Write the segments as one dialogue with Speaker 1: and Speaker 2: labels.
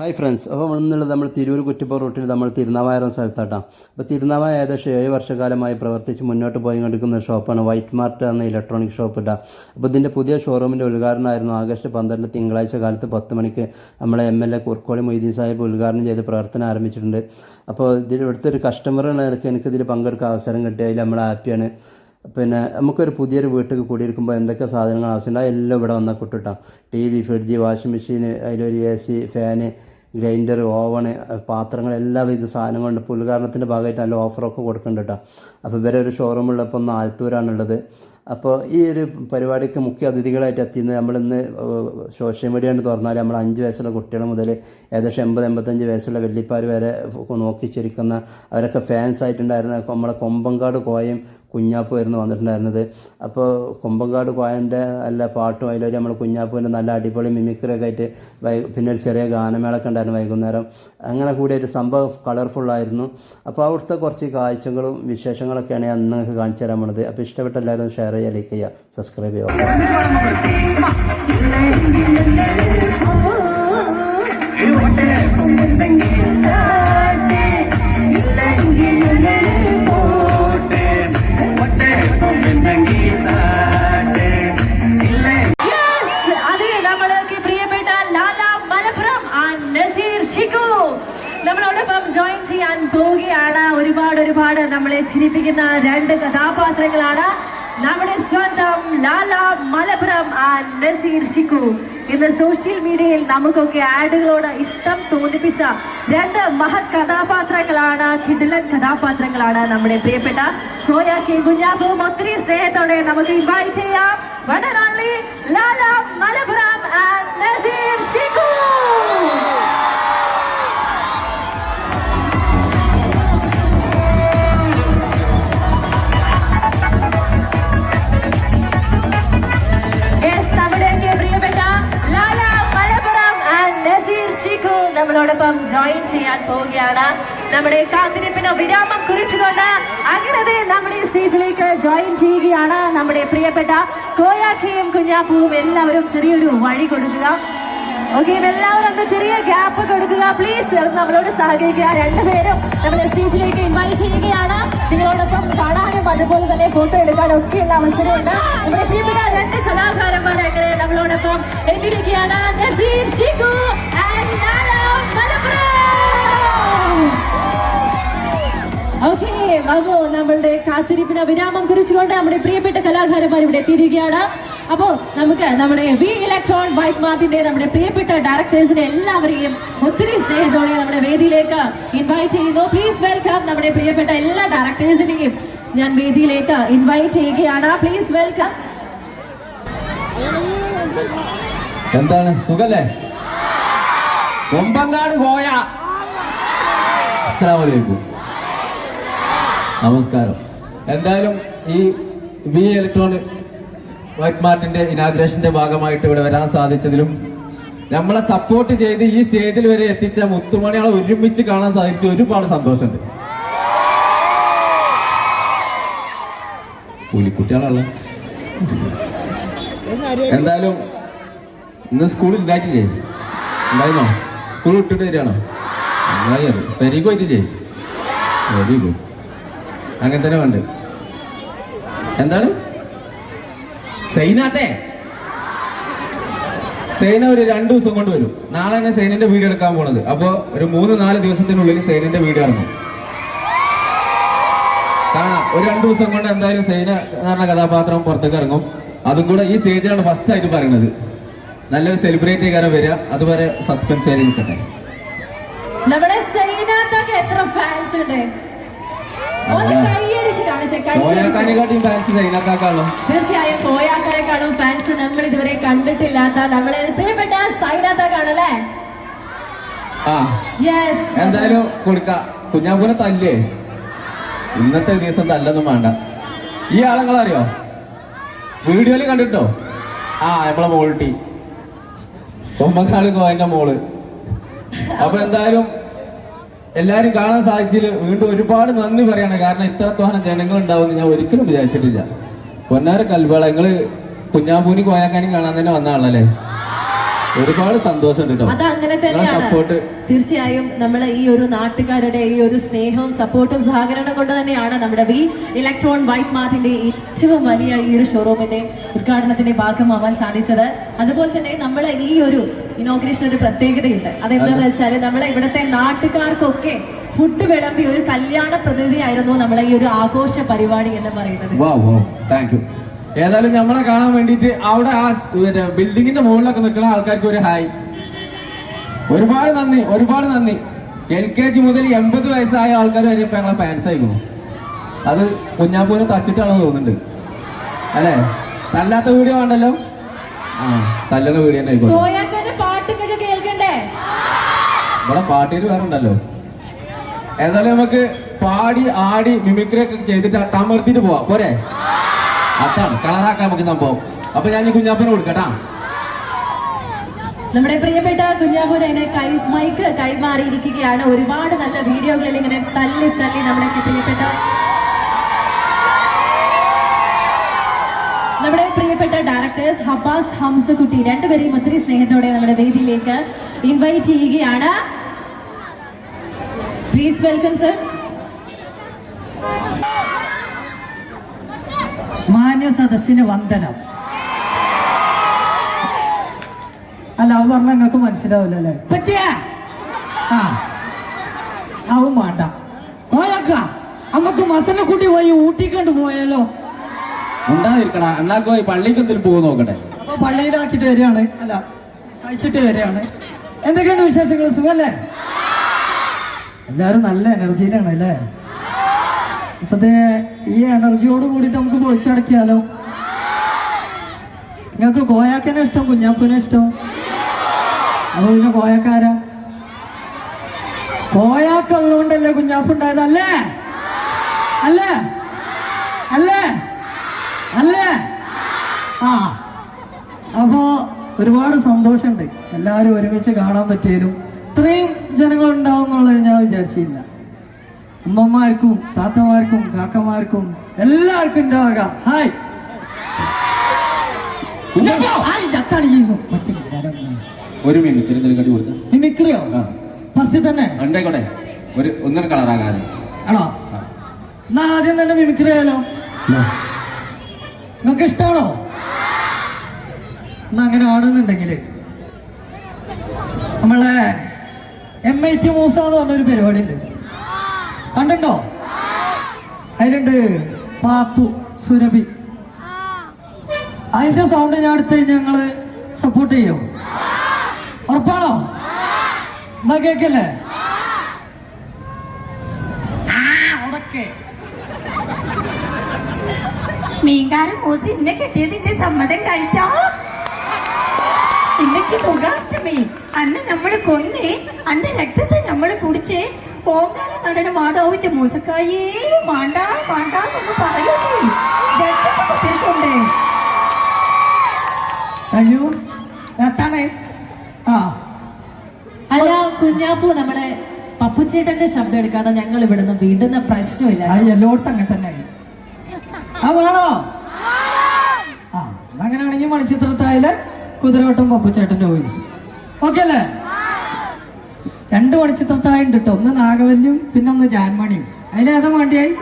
Speaker 1: Hi friends അപ്പോൾ ഇന്നുള്ളത് നമ്മൾ തിരൂർ കുറ്റിപ്പുറ റൂട്ടിൽ നമ്മൾ തിരുനാവായ എന്ന സ്ഥലത്താട്ടാണ് അപ്പോൾ തിരുനാവായ ഏകദേശം ഏഴ് വർഷക്കാലമായി പ്രവർത്തിച്ച് മുന്നോട്ട് പോയി കൊണ്ടിരിക്കുന്ന ഷോപ്പാണ് വൈറ്റ് മാർട്ട് എന്ന ഇലക്ട്രോണിക് ഷോപ്പ് ഇട്ടാ അപ്പോൾ ഇതിന്റെ പുതിയ ഷോറൂമിന്റെ ഉദ്ഘാടനമായിരുന്നു ആഗസ്റ്റ് പന്ത്രണ്ട് തിങ്കളാഴ്ച കാലത്ത് പത്ത് മണിക്ക് നമ്മളെ M L A Kurukkoli Moideen Sahib ഉദ്ഘാടനം ചെയ്ത് പ്രവർത്തനം ആരംഭിച്ചിട്ടുണ്ട്. അപ്പോൾ ഇതിൽ ഇവിടുത്തെ ഒരു കസ്റ്റമർ എനിക്കിതിൽ പങ്കെടുക്കാൻ അവസരം കിട്ടിയതിൽ നമ്മൾ ഹാപ്പിയാണ്. പിന്നെ നമുക്കൊരു പുതിയൊരു വീട്ടിൽ കൂടിയിരിക്കുമ്പോൾ എന്തൊക്കെ സാധനങ്ങൾ ആവശ്യമുണ്ടോ എല്ലാം ഇവിടെ വന്നാൽ കിട്ടും T V fridge washing machine അതിലൊരു A C fan grinder oven പാത്രങ്ങൾ എല്ലാവിധ സാധനങ്ങളുണ്ട്. ഉദ്ഘാടനത്തിന്റെ ഭാഗമായിട്ട് നല്ല ഓഫറൊക്കെ കൊടുക്കുന്നുണ്ട് കേട്ടോ അപ്പോൾ ഇവരെ ഒരു ഷോറൂമുള്ളപ്പോൾ ആലത്തൂരാണുള്ളത്. അപ്പോൾ ഈ ഒരു പരിപാടിക്ക് മുഖ്യ അതിഥികളായിട്ട് എത്തിയത് നമ്മളിന്ന് സോഷ്യൽ മീഡിയ ആണ് തുറന്നാൽ നമ്മൾ അഞ്ച് വയസ്സുള്ള കുട്ടികൾ മുതൽ ഏകദേശം എൺപത് എൺപത്തഞ്ച് വയസ്സുള്ള വെള്ളിപ്പാർ വരെ നോക്കി നോക്കിച്ചിരിക്കുന്ന അവരൊക്കെ ഫാൻസ് ആയിട്ടുണ്ടായിരുന്ന നമ്മളെ കൊമ്പങ്കാട് കോയം കുഞ്ഞാപ്പ് വരുന്നു വന്നിട്ടുണ്ടായിരുന്നത്. അപ്പോൾ കൊമ്പങ്കാട് കോയന്റെ നല്ല പാട്ടും അതിലൊരു നമ്മൾ കുഞ്ഞാപ്പുവിന്റെ നല്ല അടിപൊളി മിമിക്രിയൊക്കെ ആയിട്ട് വൈ പിന്നെ ഒരു ചെറിയ ഗാനമേളൊക്കെ ഉണ്ടായിരുന്നു വൈകുന്നേരം. അങ്ങനെ കൂടിയായിട്ട് സംഭവം കളർഫുള്ളായിരുന്നു അപ്പോൾ അവിടുത്തെ കുറച്ച് കാഴ്ചകളും വിശേഷങ്ങളൊക്കെയാണ് ഞാൻ നിങ്ങൾക്ക് കാണിച്ചു തരാൻ പോണത്. അപ്പോൾ ഇഷ്ടപ്പെട്ട എല്ലാവരും ഷെയർ ചെയ്യുക ലൈക്ക് ചെയ്യുക സബ്സ്ക്രൈബ് ചെയ്യുക.
Speaker 2: ഒരുപാട് നമ്മളെ ചിരിപ്പിക്കുന്ന രണ്ട് കഥാപാത്രങ്ങളാണ് നമ്മുടെ സ്വന്തം ലാല മലപ്പുറം ആൻഡ് നസീർ ഷിക്കു. ഇന്ന് സോഷ്യൽ മീഡിയയിൽ നമുക്കൊക്കെ ആഡുകളോട് ഇഷ്ടം തോന്നിപ്പിച്ച രണ്ട് മഹത് കഥാപാത്രങ്ങളാണ് കിടിലൻ കഥാപാത്രങ്ങളാണ് നമ്മുടെ പ്രിയപ്പെട്ട കോയ കെ കുഞ്ഞാപ്പും. ഒത്തിരി സ്നേഹത്തോടെ നമുക്ക് ഇൻവൈറ്റ് ചെയ്യാം. One Lala only Lala Naseer Shiku. ചെയ്യാൻ പോവുകയാണ്. നമ്മുടെ കാത്തിരിപ്പിന് വിരാമം കുറിച്ചുകൊണ്ട് അങ്ങനെ നമ്മുടെ സ്റ്റേജിലേക്ക് ജോയിൻ ചെയ്യുകയാണ് നമ്മുടെ പ്രിയപ്പെട്ട കോയാക്കിയും കുഞ്ഞാപ്പൂവും എല്ലാവരും ചെറിയൊരു വഴി കൊടുക്കുക. ഓക്കെ എല്ലാവരും ഒന്ന് ചെറിയ ഗ്യാപ്പ് കൊടുക്കുക. പ്ലീസ് നമ്മളോട് സഹകരിക്കുക. രണ്ടുപേരും നമ്മുടെ സ്റ്റേജിലേക്ക് ഇൻവൈറ്റ് ചെയ്യുകയാണ്. നിങ്ങളോടൊപ്പം കാണാനും അതുപോലെ തന്നെ ഫോട്ടോ എടുക്കാനും ഒക്കെയുള്ള അവസരമുണ്ട്. നമ്മുടെ പ്രിയപ്പെട്ട രണ്ട് കലാകാരന്മാരെ അങ്ങനെ നമ്മളോടൊപ്പം എത്തിയിരിക്കുകയാണ്. നസീർ ഷിഖു അപ്പോ നമ്മളുടെ കാത്തിരിപ്പിന് വിരാമം കുറിച്ചുകൊണ്ട് നമ്മുടെ പ്രിയപ്പെട്ട കലാകാരന്മാർ ഇവിടെ എത്തിയിരിക്കുകയാണ്. അപ്പോ നമുക്ക് നമ്മുടെ വി ഇലക്ട്രോൺ ബൈക്ക് മാർട്ടിന്റെ നമ്മുടെ പ്രിയപ്പെട്ട ഡയറക്ടേഴ്സിനെ എല്ലാവരെയും ഒത്തിരി സ്നേഹത്തോടെ നമ്മുടെ വേദിയിലേക്ക് ഇൻവൈറ്റ് ചെയ്യുന്നു. പ്ലീസ് വെൽക്കം നമ്മുടെ പ്രിയപ്പെട്ട എല്ലാ ഡയറക്ടേഴ്സിനെയും ഞാൻ വേദിയിലേക്ക് ഇൻവൈറ്റ് ചെയ്യുകയാണ്. പ്ലീസ് വെൽക്കം
Speaker 3: എന്താണ്? സുഖല്ലേ? കൊമ്പങ്കാട് പോയ. അസ്സലാമലൈക്കും നമസ്കാരം. എന്തായാലും ഈ വി ഇലക്ട്രോണിക് വൈറ്റ് മാർട്ടിന്റെ ഇനാഗ്രേഷന്റെ ഭാഗമായിട്ട് ഇവിടെ വരാൻ സാധിച്ചതിലും നമ്മളെ സപ്പോർട്ട് ചെയ്ത് ഈ സ്റ്റേജിൽ വരെ എത്തിച്ച മുത്തുമണികളെ ഒരുമിച്ച് കാണാൻ സാധിച്ച ഒരുപാട് സന്തോഷമുണ്ട്. പുലിക്കുട്ടികളാണല്ലോ. എന്തായാലും ഇന്ന് സ്കൂളിൽ ഉണ്ടായിട്ടില്ലേ ഉണ്ടായിരുന്നോ? സ്കൂൾ വിട്ടിട്ട് വരികയാണോ നന്നായി ഗുഡ് വെരി ഗുഡ് അങ്ങനെ തന്നെ ഉണ്ട് എന്താണ്? സൈനാത്തെ? സൈന ഒരു രണ്ടു ദിവസം കൊണ്ട് വരും. നാളെ തന്നെ സൈനിന്റെ വീട് എടുക്കാൻ പോണത്. അപ്പൊ ഒരു മൂന്ന് നാല് ദിവസത്തിനുള്ളിൽ സൈനിന്റെ വീട് ഇറങ്ങും. കാണാം. ഒരു രണ്ടു ദിവസം കൊണ്ട് എന്തായാലും സൈന പറഞ്ഞ കഥാപാത്രം പുറത്തേക്ക് ഇറങ്ങും. അതും കൂടെ ഈ സ്റ്റേജിലാണ് ഫസ്റ്റ് ആയിട്ട് പറയുന്നത് നല്ലൊരു സെലിബ്രേറ്റ് ചെയ്യാൻ വരിക. അതുവരെ സസ്പെൻസ് ആയി നിൽക്കട്ടെ.
Speaker 2: നമ്മുടെ സൈനാത്തൊക്കെ എത്ര ഫാൻസ് ഉണ്ട്?
Speaker 3: ഓയാക്കാനെക്കാട്ടിയും ഫാൻസ് സൈനക്കാക്കാണോ
Speaker 2: തീർച്ചയായും പോയാക്കാരെക്കാളും ഫാൻസ് നമ്മൾ ഇതുവരെ കണ്ടിട്ടില്ലാത്ത നമ്മളെ പ്രിയപ്പെട്ട സൈനാത്താക്കാണ് അല്ലേ?
Speaker 3: ആ.
Speaker 2: യെസ്
Speaker 3: എന്തായാലും കൊടുക്ക. കുഞ്ഞാപ്പൂനെ തല്ലേ. ഇന്നത്തെ ദിവസം തല്ലൊന്നും വേണ്ട. ഈ ആളുകളറിയോ വീഡിയോയിൽ കണ്ടിട്ടോ? ആ നമ്മളെ മോൾട്ടി. ടീ ഒമ്പക്കാട് കോയന്റെ മോൾ. അപ്പൊ എന്തായാലും എല്ലാരും കാണാൻ സാധിച്ചതിൽ വീണ്ടും ഒരുപാട് നന്ദി പറയാണ്. കാരണം ഇത്രത്തോളം ജനങ്ങൾ ഉണ്ടാവുമെന്ന് ഞാൻ ഒരിക്കലും വിചാരിച്ചിട്ടില്ല. പൊന്നാര കൽവേള നിങ്ങൾ കുഞ്ഞാമ്പൂനി കോയാക്കാനും കാണാൻ തന്നെ വന്ന ആളല്ലേ? ഒരുപാട് സന്തോഷമുണ്ട്
Speaker 2: അത് അങ്ങനെ തന്നെയാണ്. തീർച്ചയായും നമ്മൾ ഈ ഒരു നാട്ടുകാരുടെ ഈ ഒരു സ്നേഹവും സപ്പോർട്ടും സഹകരണം കൊണ്ട് തന്നെയാണ് നമ്മുടെ വി ഇലക്ട്രോൺ വൈറ്റ് മാർട്ടിന്റെ ഏറ്റവും വലിയ ഈ ഒരു ഷോറൂമിന്റെ ഉദ്ഘാടനത്തിന്റെ ഭാഗമാവാൻ സാധിച്ചത്. അതുപോലെ തന്നെ നമ്മൾ ഈ ഒരു ഇനോഗ്രേഷൻ ഒരു പ്രത്യേകതയുണ്ട്. അതെന്താണെന്ന് വെച്ചാൽ നമ്മളെ ഇവിടുത്തെ നാട്ടുകാർക്കൊക്കെ ഫുഡ് വിളമ്പി ഒരു കല്യാണ പ്രതിനിധിയായിരുന്നു നമ്മളെ ഈ ഒരു ആഘോഷ പരിപാടി എന്ന് പറയുന്നത്.
Speaker 3: ഏതായാലും നമ്മളെ കാണാൻ വേണ്ടിയിട്ട് അവിടെ ആ ബിൽഡിങ്ങിന്റെ മുകളിലൊക്കെ നിൽക്കുന്ന ആൾക്കാർക്ക് ഒരു ഹായ്. ഒരുപാട് നന്ദി ഒരുപാട് നന്ദി. എൽ കെ ജി മുതൽ എൺപത് വയസ്സായ ആൾക്കാർ വരെ ഇപ്പൊ ഞങ്ങളെ ഫാൻസ് ആയിരുന്നു അത് കുഞ്ഞാപ്പൂനെ തച്ചിട്ടാണെന്ന് തോന്നുന്നുണ്ട്. അല്ലേ? തല്ലാത്ത വീഡിയോ ആണല്ലോ ആ തല്ലണ വീഡിയോ തന്നെ ഇവിടെ പാട്ടിന് വേറെ ഉണ്ടല്ലോ. ഏതായാലും നമുക്ക് പാടി ആടി മിമിക്രി ഒക്കെ ചെയ്തിട്ട് തമർത്തിട്ട് പോവാം. പോരെ? അതാണ്. കളറാക്കാൻ നമുക്ക് സംഭവം. അപ്പൊ ഞാൻ ഈ കുഞ്ഞാപ്പനെ കൊടുക്കട്ടാ
Speaker 2: നമ്മുടെ പ്രിയപ്പെട്ട കുഞ്ഞാപൂര് അതിനെ കൈ മൈക്ക് കൈമാറിയിരിക്കുകയാണ്. ഒരുപാട് നല്ല വീഡിയോകളിൽ ഇങ്ങനെ തല്ലി തല്ലി നമ്മുടെ പ്രിയപ്പെട്ട നമ്മുടെ പ്രിയപ്പെട്ട ഡയറക്ടേഴ്സ് ഹബാസ് ഹംസകുട്ടി രണ്ടുപേരെയും ഒത്തിരി സ്നേഹത്തോടെ നമ്മുടെ വേദിയിലേക്ക് ഇൻവൈറ്റ് ചെയ്യുകയാണ്. പ്ലീസ് വെൽക്കം സർ
Speaker 4: മാന്യ സദസ്സിന് വന്ദനം. അല്ല അത് പറഞ്ഞ നിങ്ങൾക്ക് മനസ്സിലാവില്ല അല്ലേ പറ്റിയ? ആ. അവൻ വേണ്ട. പോയാക്ക നമുക്ക് മസനെ കൂട്ടി പോയി ഊട്ടിക്കൊണ്ട് പോയാലോ?
Speaker 3: ഉണ്ടാതിരിക്കണ എന്നാ പോയി പള്ളിക്ക് എന്തെങ്കിലും പോകും നോക്കട്ടെ?
Speaker 4: അപ്പൊ പള്ളിയിലാക്കിട്ട് വരികയാണ്. അല്ല അയച്ചിട്ട് വരികയാണ്. എന്തൊക്കെയാണ് വിശേഷങ്ങൾ? സുഖല്ലേ? എല്ലാരും നല്ല എനർജിയിലാണ് അല്ലേ? ഇപ്പത്തെ ഈ എനർജിയോട് കൂടിയിട്ട് നമുക്ക് പൊളിച്ചടക്കിയാലോ നിങ്ങൾക്ക് കോയാക്കനെ ഇഷ്ടം കുഞ്ഞാപ്പൂനെ ഇഷ്ടം? അപ്പൊ പിന്നെ കോയക്കാരാ? കോയാക്ക ഉള്ളതുകൊണ്ടല്ലേ കുഞ്ഞാപ്പുണ്ടായത് അല്ലേ? അല്ലേ? അല്ലേ? അല്ലേ? ആ. അപ്പോ ഒരുപാട് സന്തോഷമുണ്ട്. എല്ലാവരും ഒരുമിച്ച് കാണാൻ പറ്റിയാലും ഇത്രയും ജനങ്ങൾ ഉണ്ടാവും എന്നുള്ളത് ഞാൻ വിചാരിച്ചില്ല. അമ്മമാർക്കും താത്തമാർക്കും കാക്കമാർക്കും എല്ലാവർക്കും ഉണ്ടാവുക. ഹായ്
Speaker 3: ഒരു എന്തെങ്കിലും കടി കൊടുത്ത.
Speaker 4: മിമിക്രിയോ. ഫസ്റ്റ് തന്നെ?
Speaker 3: ഉണ്ടായിക്കോട്ടെ ഒരു ഒന്നര കളറാകാതെ
Speaker 4: ആണോ? എന്നാ ആദ്യം തന്നെ മിമിക്രി ആയാലോ? നിങ്ങൾക്ക് ഇഷ്ടമാണോ എന്നാ അങ്ങനെ ആടുന്നുണ്ടെങ്കിൽ നമ്മളെ എം ഐ ടി മൂസ എന്ന് പറഞ്ഞൊരു പരിപാടി ഉണ്ട് കണ്ടുണ്ടോ? അതിലുണ്ട് പാപ്പു സുരഭി. അതിന്റെ സൗണ്ട് ഞാൻ അടുത്ത് ഞങ്ങൾ സപ്പോർട്ട് ചെയ്യോ? ഉറപ്പാണോ? എന്നാ കേക്കല്ലേ?
Speaker 5: മീൻകാരൻ മൂസി ഇന്നെ കെട്ടിയതിന്റെ സമ്മതം കഴിച്ചോ? ഇന്നക്ക് ദുർഗാഷ്ടമി അന്ന് നമ്മൾ കൊന്നേ അന്റെ രക്തത്തെ നമ്മൾ കുടിച്ച് ഓങ്കാല നടന മാതാവിന്റെ മൂസക്കായേ. മാണ്ട മാണ്ട പറയുന്നേ ജഡ്ജസ്
Speaker 4: അയ്യോ എത്താണേ ആ.
Speaker 2: അല്ല കുഞ്ഞാപ്പൂ നമ്മളെ പപ്പുച്ചേട്ടന്റെ ശബ്ദം എടുക്കാതെ ഞങ്ങൾ ഇവിടുന്ന് വീണ്ടുന്ന പ്രശ്നമില്ല.
Speaker 4: എല്ലായിടത്തും അങ്ങനെ തന്നെ. ആ വേണോ ആ അങ്ങനെയാണെങ്കിൽ മണിച്ചിത്രത്തായാലും കുതിരവട്ടം പപ്പുച്ചേട്ടന്റെ വോയിസ് ഓക്കെ അല്ലേ? രണ്ട് മണിച്ചിത്രത്തായുണ്ട് കേട്ടോ ഒന്ന് നാഗവല്ലിയും പിന്നെ ഒന്ന് ജാൻമണിയും അതിലേതാ വേണ്ടിയായി?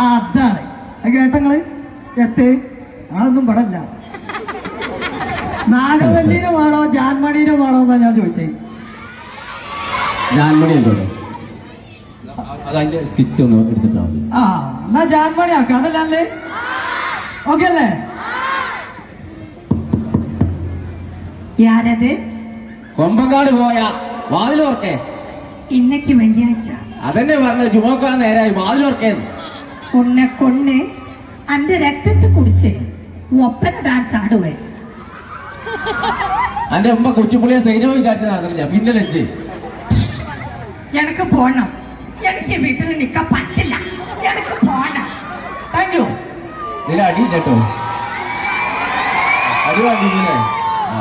Speaker 4: ആ അതാണ്. അത് കേട്ടങ്ങൾ? എത്ത്? അതൊന്നും പടല്ല. നാഗവല്ലിനെ വേണോ ജാൻമണീനെ വേണോ എന്നാ ഞാൻ ചോദിച്ചേ.
Speaker 3: ജാൻമണി അതിന്റെ സ്കിറ്റ് ഒന്ന് എടുത്തിട്ടാ
Speaker 4: ആ എന്നാ ജാൻമണി ആക്കാം. അതല്ലേ ഓക്കെ അല്ലേ?
Speaker 5: യാരത്?
Speaker 3: കൊമ്പങ്കാട് പോയ. വാതിലോർക്കേ.
Speaker 5: ഇന്നക്ക് വെള്ളിയാഴ്ച.
Speaker 3: അതന്നെ പറഞ്ഞ ജുമോക്കാൻ നേരായി വാതിലോർക്കേന്ന്
Speaker 5: ഉന്നെ കൊന്നെ അന്റെ രക്തത്തെ കുടിച്ച് ഒപ്പന ഡാൻസ് ആടുവേ.
Speaker 3: അന്റെ ഉമ്മ കൊച്ചുപുള്ളിയെ സൈനോ വിചാരിച്ച നടന്നില്ല പിന്നെ ലജ്ജ്
Speaker 5: എനക്ക് പോണം. എനിക്ക് വീട്ടിൽ നിൽക്കാൻ പറ്റില്ല. എനക്ക് പോണം.
Speaker 4: യു
Speaker 3: ഇതിൽ അടി കേട്ടോ. അടി വാങ്ങിയില്ലേ? ആ.